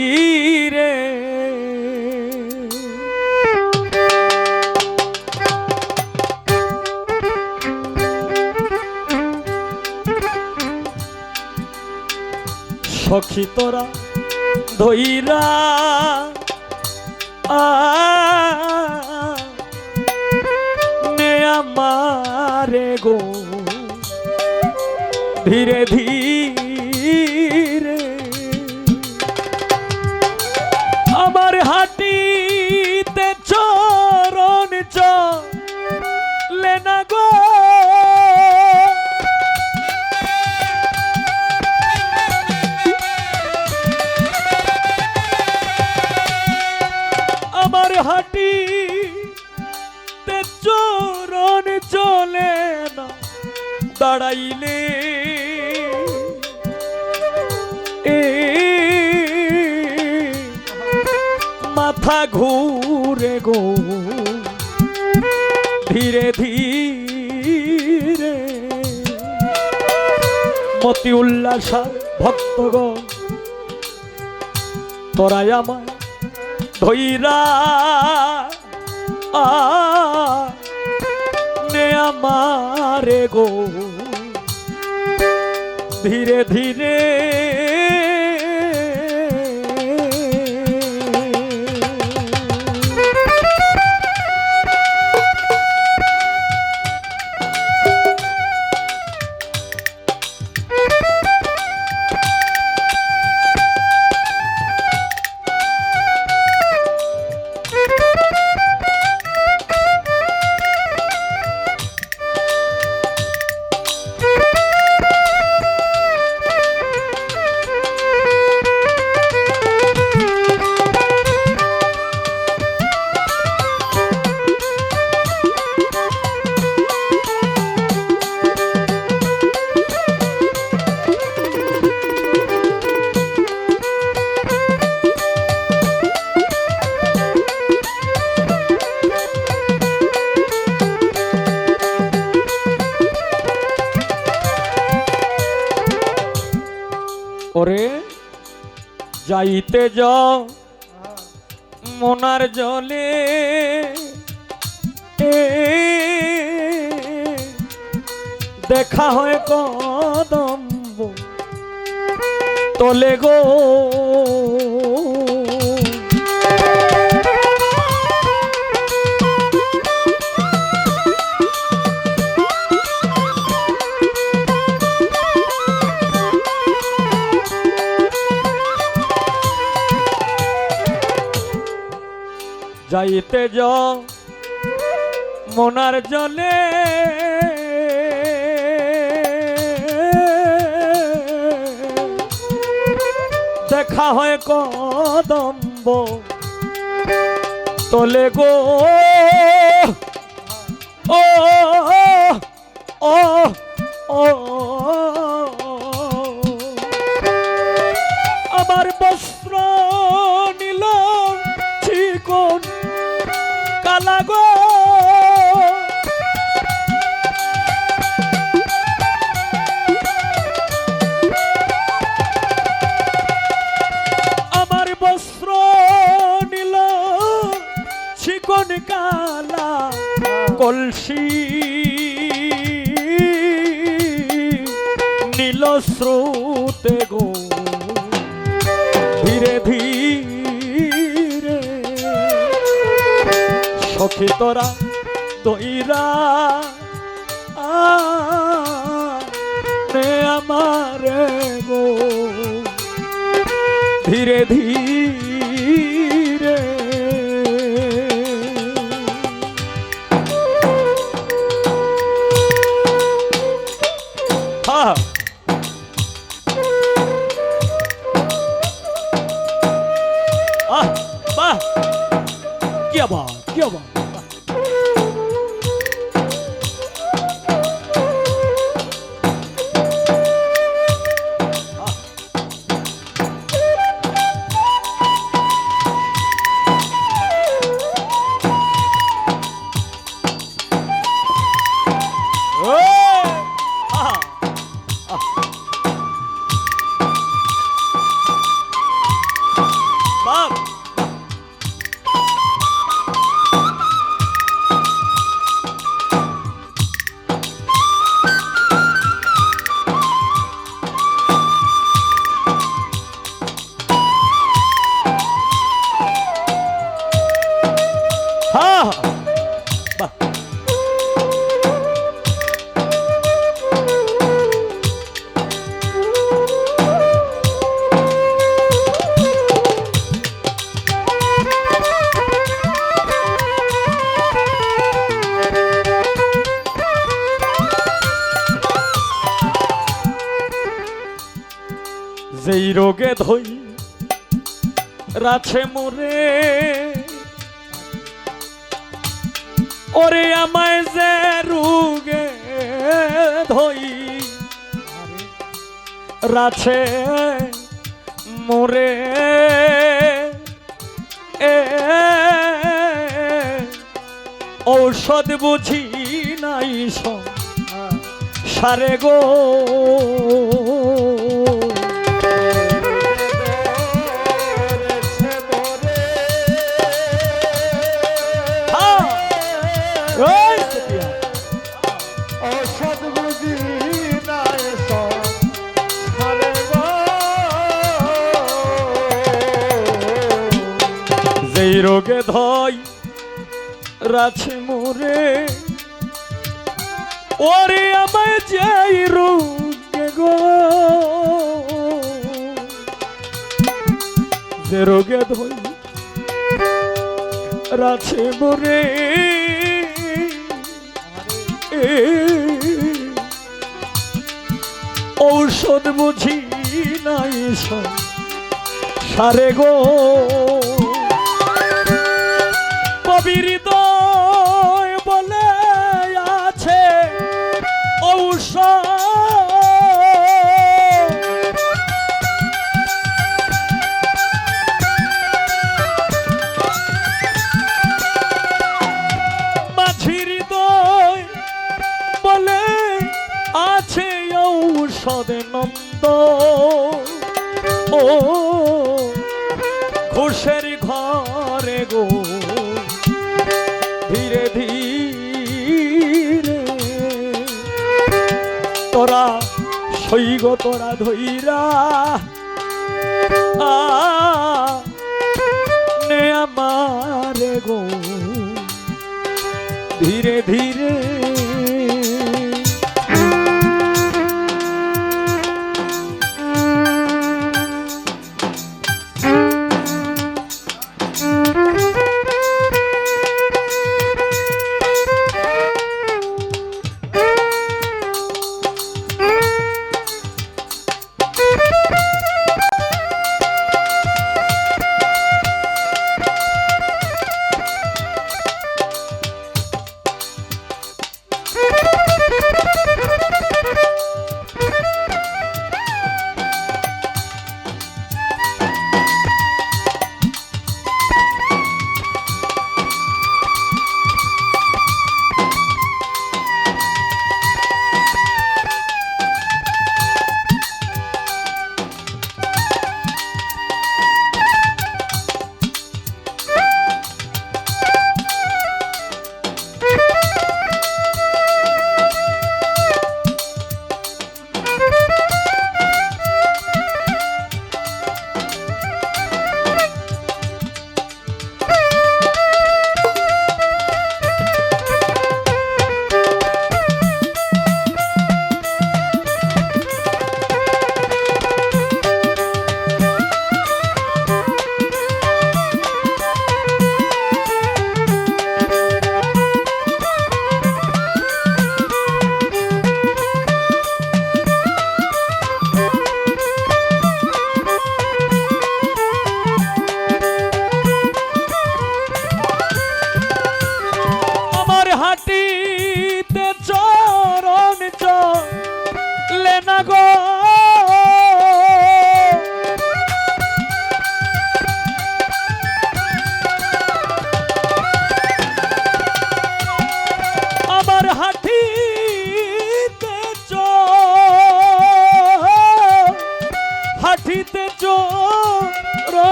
ধীরে ধীরে সখী তোরা নে আমারে গো। ধীরে ধীরে দাঁড়াইলে এ মাথা ঘুরে গো ধীরে ধীরে মতি উল্লাস ভক্তগণ তোরাই আমার ধৈরা আ আমারে গো ধীরে ধীরে যাইতে য মনার জলে। দেখা হয় কদম্ব তলে গো। যাইতে যাও মনার জলে দেখা হয় কদম্ব তলে গো ও ও গো। আমার বস্ত্র নীল চিকন কালা কলসি। নীল স্রোতে গো। সখী তোরা তৈরা আমার গো ধীরে ধীরে যেই রোগে ধই, রাছে মোরে। ওরে আমায় যে রোগে ধই, রাছে মোরে। এ ঔষধ বুঝি নাই সারে গো। রোগে ধই রাছে মোরে। ওরে আমায় যেই রোগে গো। যে রোগে ধই রাছে মোরে। ঔষধ বুঝি নাই সারে গো। কবির বলে আছে ঔষধ। ঔষধ নন্দ। ও খুশের ঘরে সৈগ তোরা ধৈরা নে আমারে গো। ধীরে ধীরে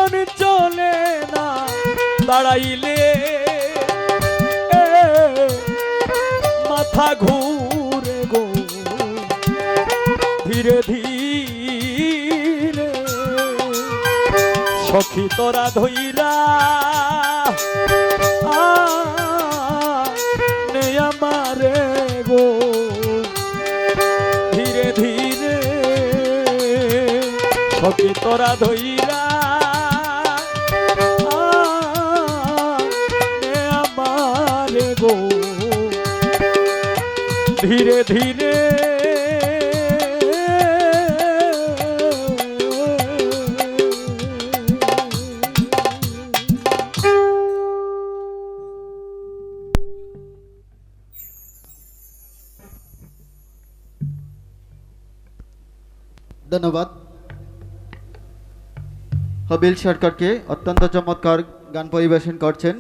চরণ চলে না, দাঁড়াইলে। মাথা ঘুরে গো, ধীরে ধীরে। সখী তোরা নে আমারে গো। ধীরে ধীরে সখী তোরা ধইরা ধন্যবাদ। হবিল সরকারকে অত্যন্ত চমৎকার গান পরিবেশন করছেন।